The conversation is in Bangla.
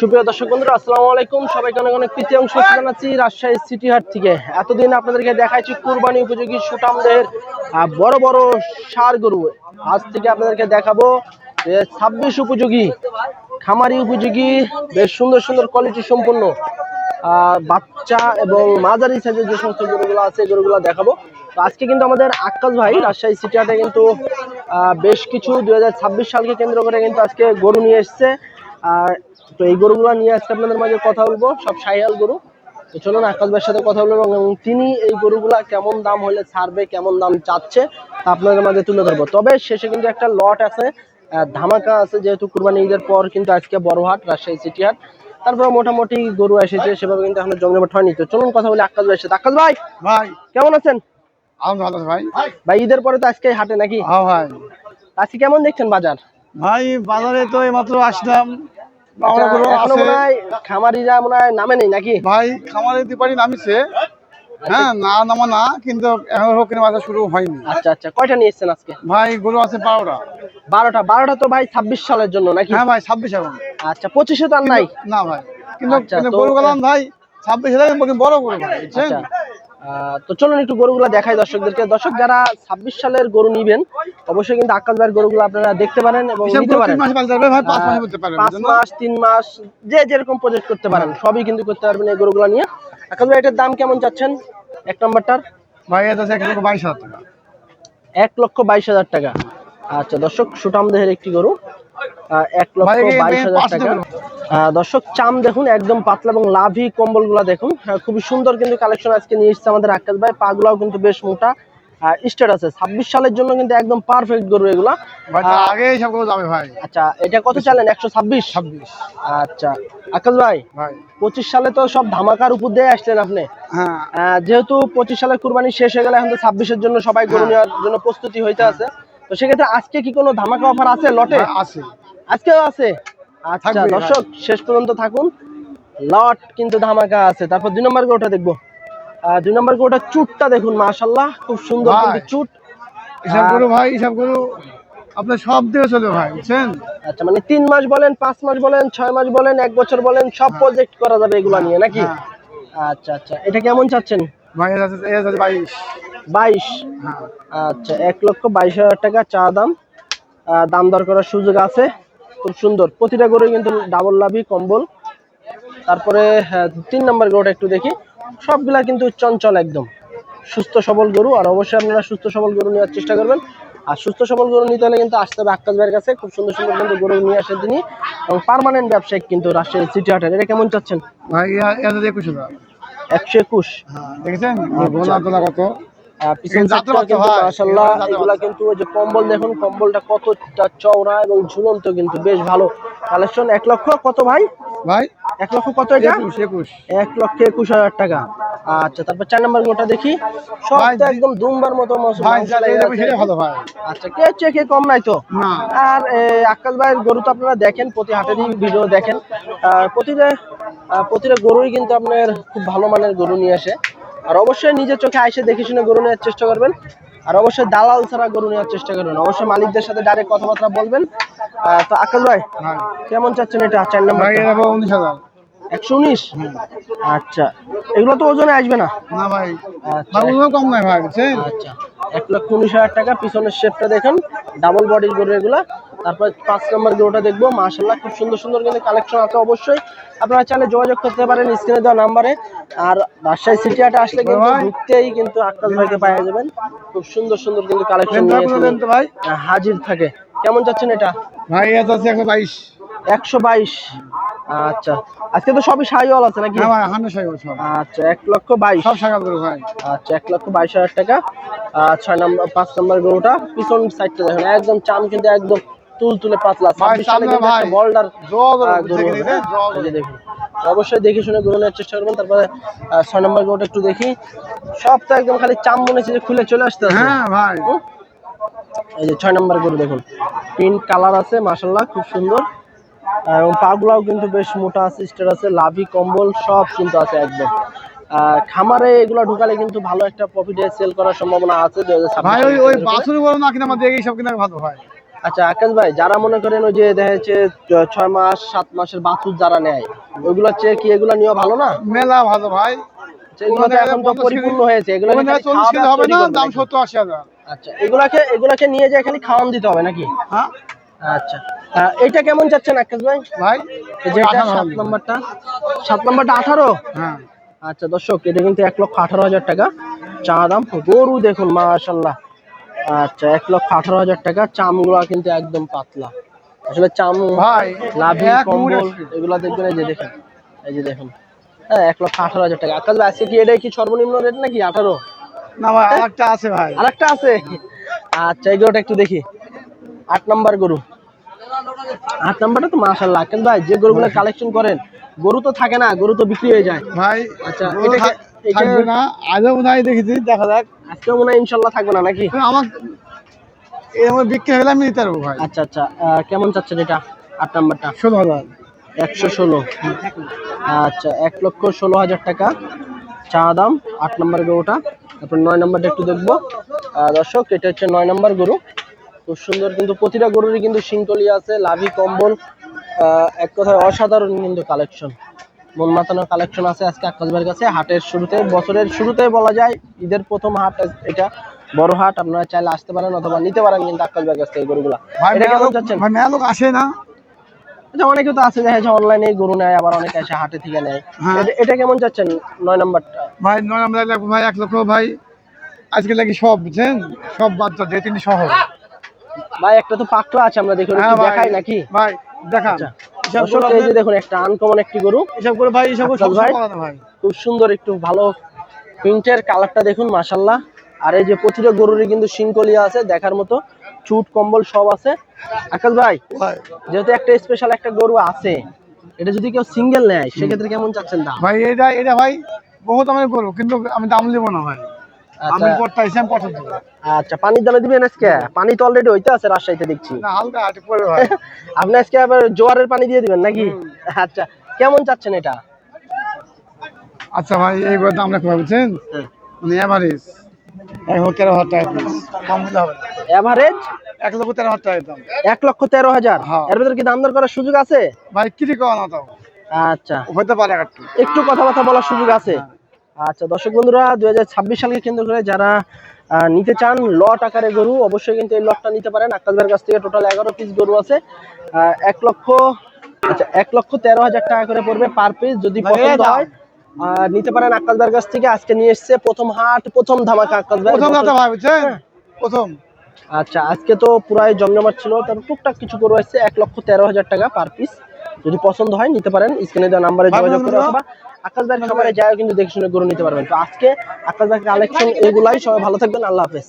সুপ্রিয় দর্শক বন্ধুরা, আসসালামু আলাইকুম। সবাইকে অনেক অনেক প্রীতি অংশ জানাচ্ছি রাজশাহী সিটি হাট থেকে। এতদিন আপনাদেরকে দেখাচ্ছি কুরবানি উপযোগী সুটামদের বড় বড় সার গরু। আজ থেকে আপনাদেরকে দেখাবো ছাব্বিশ উপযোগী, খামারি উপযোগী, বেশ সুন্দর সুন্দর কোয়ালিটি সম্পন্ন বাচ্চা এবং মাঝারি সাইজের যে সমস্ত গরুগুলো আছে গরুগুলো দেখাবো। তো আজকে কিন্তু আমাদের আকাশ ভাই রাজশাহী সিটি হাটে কিন্তু বেশ কিছু দুই হাজার ছাব্বিশ সালকে কেন্দ্র করে কিন্তু আজকে গরু নিয়ে এসছে। আর তো এই গরুগুলো নিয়ে আজকে আপনাদের মাঝে কথা বলব। সব সাইয়াল গরু। তো চলুন আকাশ ভাইয়ের সাথে কথা বলব এবং তিনি এই গরুগুলা কেমন দাম হলে ছাড়বে কেমন দাম চাচ্ছে আপনাদের মাঝে তুলে ধরবো। তবে শেষে কিন্তু একটা লট আছে ধামাকা আছে যেহেতু কুরবানি ঈদের পর কিন্তু আজকে বড় হাট রাজশাহী সিটি হাট। তারপরে মোটামুটি গরু এসেছে সেভাবে কিন্তু এখন জমজমাট হয়নি। তো চলুন কথা বলি আকাশ ভাইয়ের সাথে। আকাশ ভাই! ভাই! কেমন আছেন? আমি ভালো ভাই! ভাই ঈদের পরে তো আজকে হাটে নাকি? হ্যাঁ ভাই। আজকে কেমন দেখছেন বাজার? ভাই বাজারে তো এইমাত্র আসলাম। হয় খামারিরা মনে হয় নামে নেই নাকি? ভাই খামারে দিপারি নামিছে। হ্যাঁ না নামা না কিন্তু এখন কেনা বাজার শুরু হয়নি। আচ্ছা আচ্ছা কয়টা নিয়ে এসছেন আজকে? ভাই গরু আছে বারোটা। বারোটা বারোটা তো ভাই ছাব্বিশ সালের জন্য নাকি? হ্যাঁ ভাই ছাব্বিশ এখন। আচ্ছা পঁচিশে তো আর নাই। না ভাই কিন্তু আচ্ছা, গরু গেলাম ভাই ছাব্বিশ হাজার বড় গরু ভাই বুঝছেন? আহ, তো চলুন একটু গরুগুলো দেখাই দর্শকদেরকে। দর্শক যারা ছাব্বিশ সালের গরু নিবেন অবশ্যই কিন্তু ভাইয়ের গরুগুলো আপনারা দেখতে পারেন এবং নিতে পারেন। পাঁচ মাসে তিন মাস যে যেরকম প্রজেক্ট করতে পারেন সবই কিন্তু করতে পারবেন এই গরুগুলো নিয়ে। আকাশ ভাই এটার দাম কেমন চাচ্ছেন? এক নম্বরটার? ভাই এটা এক লক্ষ বাইশ হাজার টাকা। এক লক্ষ বাইশ হাজার টাকা। আচ্ছা দর্শক সুটাম দেহের একটি গরু। এক লক্ষ বাইশ হাজার টাকা। দর্শক চাম দেখুন একদম পাতলা এবং লাভি কম্বলগুলা দেখুন। আহ, খুবই সুন্দর কিন্তু কালেকশন আজকে নিয়ে এসেছে আমাদের আকাশ ভাই। পা গুলাও কিন্তু বেশ মোটা। স্টেট আছে। ছাব্বিশ সালের জন্য কিন্তু একদম পারফেক্ট গরু এগুলা। আগে সব যাবে ভাই। আচ্ছা এটা কত চালেন? একশো ছাব্বিশ? ছাব্বিশ। আচ্ছা আকাশ ভাই ভাই। পঁচিশ সালে তো সব ধামাকার উপর দিয়ে আসলেন আপনি। হ্যাঁ। যেহেতু পঁচিশ সালের কুরবানি শেষ হয়ে গেলে এখন তো ছাব্বিশের জন্য সবাই গরু হ্যাঁ। নেওয়ার জন্য প্রস্তুতি হইতে আছে। তো সেক্ষেত্রে আজকে কি কোনো ধামাকা অফার আছে লটে? আছে। আজকেও আছে? আচ্ছা দর্শক শেষ পর্যন্ত থাকুন। লট কিন্তু ধামাকা আছে। তারপর দুই নম্বর গরুটা দেখব। দুই নম্বর গরুটা চুটটা দেখুন মাশাল্লাহ খুব সুন্দর। কিন্তু চুট। এসব গরু ভাই এসব গরু আপনার সব দিকে চলে ভাই বুঝছেন? আচ্ছা মানে তিন মাস বলেন পাঁচ মাস বলেন ছয় মাস বলেন এক বছর বলেন সব প্রজেক্ট করা যাবে এগুলা নিয়ে নাকি? হ্যাঁ। আচ্ছা আচ্ছা এটা কেমন চাচ্ছেন? ভাই বাইশ। বাইশ? হ্যাঁ। আচ্ছা এক লক্ষ বাইশ হাজার টাকা চা দাম। আহ, দাম দর করার সুযোগ আছে খুব সুন্দর। প্রতিটা গরু কিন্তু ডাবল লাভি কম্বল। তারপরে হ্যাঁ, তিন নম্বর গরুটা একটু দেখি। সবগুলা কিন্তু চঞ্চল একদম। সুস্থ সবল গরু আর অবশ্যই আপনারা সুস্থ সবল গরু নেওয়ার চেষ্টা করবেন। আর সুস্থ সবল গরু নিতে হলে কিন্তু আসতে হবে আক্কাস ভাইয়ের কাছে। খুব সুন্দর সুন্দর কিন্তু গরু নিয়ে আসেন তিনি। এবং পার্মানেন্ট ব্যবসায়িক কিন্তু রাজশাহী সিটি হাটের। এটা কেমন চাচ্ছেন? ভাই একুশ হাজার। একশো একুশ। হ্যাঁ দেখেছেন? গোলা তোলা কত? মাশাআল্লাহ এগুলা কিন্তু ওই যে কম্বল দেখুন কম্বলটা কতটা চওড়া এবং ঝুলন্ত কিন্তু বেশ ভালো কালেকশন এক লক্ষ কত ভাই? ভাই? এক লক্ষ কত এটা? একুশ একুশ। এক লক্ষ একুশ হাজার টাকা। আচ্ছা তারপর চার নম্বর গোটা দেখি। সব তো একদম দুমবার মতো মৌসুম ভাই মাংস যা লেগে এটা আছে। সেটাই ভালো ভাই। আচ্ছা কে কম নাই তো? আর আকাশ ভাইয়ের গরু তো আপনারা দেখেন প্রতি হাটেরই ভিডিও দেখেন। প্রতিটা প্রতিটা গরুই কিন্তু আপনার খুব ভালো মানের গরু নিয়ে আসে। আর অবশ্যই নিজের চোখে আইসে দেখে শুনে গরু নেওয়ার চেষ্টা করবেন। আর অবশ্যই দালাল ছাড়া গরু নেওয়ার চেষ্টা করবেন। অবশ্যই মালিকদের সাথে ডাইরেক্ট কথাবার্তা বলবেন। তো আকাল ভাই কেমন চাচ্ছেন এটা চার নম্বর উনিশ হাজার। একশো উনিশ? আচ্ছা। এগুলো তো ওজনে আসবে না? না ভাই। আচ্ছা। কম ভাই আচ্ছা। এক লক্ষ উনিশ হাজার টাকা পিছনের শেপটা দেখেন। ডাবল বডির গরু এগুলা। তারপর পাঁচ নম্বর গরুটা দেখব মাশাল্লাহ খুব সুন্দর সুন্দর কিন্তু কালেকশন আছে অবশ্যই। আপনারা চাইলে যোগাযোগ করতে পারেন স্ক্রিনে দেওয়া নাম্বারে। আর রাজশাহী সিটি হাটে আসলে কিন্তু। ঢুকতেই কিন্তু আকাশ ভাইকে পাওয়া যাবেন। খুব সুন্দর সুন্দর কিন্তু কালেকশন ভাই। হাজির থাকে। কেমন যাচ্ছেন এটা? ভাই এটা আছে একশো বাইশ। একশো বাইশ। আচ্ছা। আজকে তো সবই সাইওয়াল আছে নাকি? হ্যাঁ আচ্ছা এক লক্ষ বাইশ। সব গরু ভাই। আচ্ছা এক লক্ষ বাইশ হাজার টাকা। আর ছয় নম্বর পাঁচ নম্বর গরুটা। পিছন সাইডটা দেখেন একদম চাম কিন্তু একদম তুল তুলে পাতলা। হ্যাঁ? দেখুন। অবশ্যই দেখে শুনে চেষ্টা করবেন তারপরে ছয় নম্বর একটু দেখি। সব তো একদম খালি চাম মনে হচ্ছে যে খুলে চলে আসতে হ্যাঁ ভাই। এই যে ছয় নম্বর গরু দেখুন। প্রিন্ট কালার আছে মাসাল্লাহ খুব সুন্দর। এবং পাগুলাও কিন্তু বেশ মোটা আছে স্টার আছে লাভি কম্বল সব কিন্তু আছে একদম। আহ, খামারে এগুলো ঢুকালে কিন্তু ভালো একটা প্রফিটে সেল করার সম্ভাবনা আছে ভাই ওই ওই। বাছুর না কিনা আমাদের এইসব কিনা ভালো ভাই আচ্ছা আকাশ ভাই যারা মনে করেন ওই যে দেখা যাচ্ছে ছয় মাস সাত মাসের বাছুর যারা নেয় ওইগুলোর চেয়ে কি এগুলো নেওয়া ভালো না? মেলা ভালো ভাই। আচ্ছা, এগুলো তো এখন তো পরিপূর্ণ হয়েছে এগুলো ওখানে চল্লিশ কেজি হবে না দাম সত্তর আশি হাজার। আচ্ছা এগুলাকে এগুলাকে নিয়ে যায় খালি খাওয়ান দিতে হবে নাকি? হ্যাঁ। আচ্ছা এইটা কেমন আকাশ ভাই? ভাই সাত নম্বরটা সাত নম্বরটা আঠারো? হ্যাঁ। আচ্ছা দর্শক এটা কিন্তু এক লক্ষ আঠারো হাজার টাকা। চা দাম গরু দেখুন মাশাল্লাহ আচ্ছা এক লক্ষ আঠারো হাজার টাকা। চামগুলো কিন্তু একদম পাতলা। আসলে চাম ভাই লাভি কম্বল আসবে। এগুলো দেখবেন এই যে দেখেন এই যে দেখুন। হ্যাঁ এক লক্ষ আঠারো হাজার টাকা। আকাশ ভাই আজকে কি এটাই কি সর্বনিম্ন রেট নাকি আঠারো? না ভাই আরেকটা আছে ভাই। আরেকটা আছে? আচ্ছা এই গরুটা একটু দেখি। আট নাম্বার গরু। আট নাম্বারটা তো মাশাল্লাহ আকাশ ভাই যে গরুগুলো কালেকশন করেন গরু তো থাকে না গরু তো বিক্রি হয়ে যায়। ভাই আচ্ছা, এটা- থাকবে না। আজও মনে হয় দেখেছি দেখা যাক। আজকে মনে হয় ইনশাল্লাহ থাকবে না নাকি? আমার এরকম বিক্রি হলে আমি নিতে পারব ভাই। আচ্ছা আচ্ছা। কেমন চাচ্ছেন এটা? আট নাম্বারটা? ষোলো হাজার। একশো ষোলো। আচ্ছা এক লক্ষ ষোলো হাজার টাকা। চা দাম আট নম্বর গরুটা। তারপর নয় নম্বরটা একটু দেখব। দর্শক এটা হচ্ছে নয় নম্বর গরু। খুব সুন্দর কিন্তু প্রতিটা গরুরই কিন্তু শিংকলি আছে লাভি কম্বল। এক কথায় অসাধারণ কিন্তু কালেকশন মন মাতানোর কালেকশন আছে আজকে আকাশ ভাইয়ের কাছে। হাটের শুরুতে বছরের শুরুতে বলা যায় ঈদের প্রথম হাট এটা। বড় হাট আপনারা চাইলে আসতে পারেন অথবা নিতে পারেন কিন্তু আকাশ ভাইয়ের কাছ থেকে গরুগুলা। ভাই লোক আসে না? আচ্ছা অনেকে তো আছে দেখা যাচ্ছে অনলাইনে গরু নেয় আবার অনেকে এসে হাটে থেকে নেয়। হ্যাঁ। এটা- কেমন যাচ্ছেন নয় নাম্বারটা? ভাই নয় ভাই এক লক্ষ ভাই। আজকে লাগি সব বুঝছেন? সব দাও দুই তিনটি শহর ভাই একটা তো পাকড়া আছে আমরা দেখুন হ্যাঁ দেখাই নাকি? ভাই দেখান। আচ্ছা এই যে দেখুন একটা আনকমন একটি গরু। হিসাব করে ভাই হিসাব করে ভাই? খুব সুন্দর একটু ভালো প্রিন্টের কালারটা দেখুন মাশাল্লাহ আর এই যে প্রতিটা গরুরই কিন্তু শিংকলিয়া আছে দেখার মতো। চুট কম্বল সব আছে। আকাশ ভাই ভাই। যেহেতু একটা স্পেশাল একটা গরু আছে এটা যদি কেউ সিঙ্গেল নেয় সেক্ষেত্রে কেমন চাচ্ছেন দাম? ভাই এটা এটা ভাই বহুত আমি করব কিন্তু আমি দাম নেব না ভাই। আমি আচ্ছা আমি পছন্দ আচ্ছা পানির দামে দিবেন আজকে? পানি তো অলরেডি হইতে আছে রাজশাহীতে দেখছি। না হালকা পড়বে ভাই আপনি আজকে আবার জোয়ারের পানি দিয়ে দিবেন নাকি? আচ্ছা কেমন চাচ্ছেন এটা? আচ্ছা ভাই এই কথা আমরা বুঝছেন মানে এভারেজ এক লক্ষ তেরো হাজার টাকা piece। কম হবে এভারেজ এক লক্ষ তেরো হাজার টাকা দাম। এক লক্ষ তেরো হাজার? হ্যাঁ। এর ভিতরে কি দাম দর করার সুযোগ আছে? ভাই কি কওয়া না তাও। আচ্ছা। হতে পারে একটু একটু কথাবার্তা বলার সুযোগ আছে? আচ্ছা দর্শক বন্ধুরা দুই সালকে কেন্দ্র করে যারা নিতে চান লট আকারে গরু অবশ্যই কিন্তু এই লটটা নিতে পারেন। ভাইয়ের কাছ থেকে টোটাল এগারো পিস গরু আছে। এক লক্ষ আচ্ছা এক লক্ষ তেরো হাজার টাকা করে পড়বে পার পিস যদি পছন্দ হয়। নিতে পারেন আকাশ কাছ থেকে। আজকে নিয়ে এসছে প্রথম হাট প্রথম ধামাকা ভাই প্রথম বুঝছেন? প্রথম। আচ্ছা আজকে তো পুরাই জমজমাট ছিল। তার টুকটাক কিছু গরু আসছে এক লক্ষ তেরো হাজার টাকা পার পিস যদি পছন্দ হয় নিতে পারেন। স্ক্রিনে দেওয়া নাম্বারে যোগাযোগ করে। অথবা আকাশ ভাইয়ের খামারে যায় কিন্তু দেখে শুনে গরু নিতে পারবেন। তো আজকে আকাশ ভাইয়ের কালেকশন এগুলাই সবাই ভালো থাকবেন আল্লাহ হাফেজ।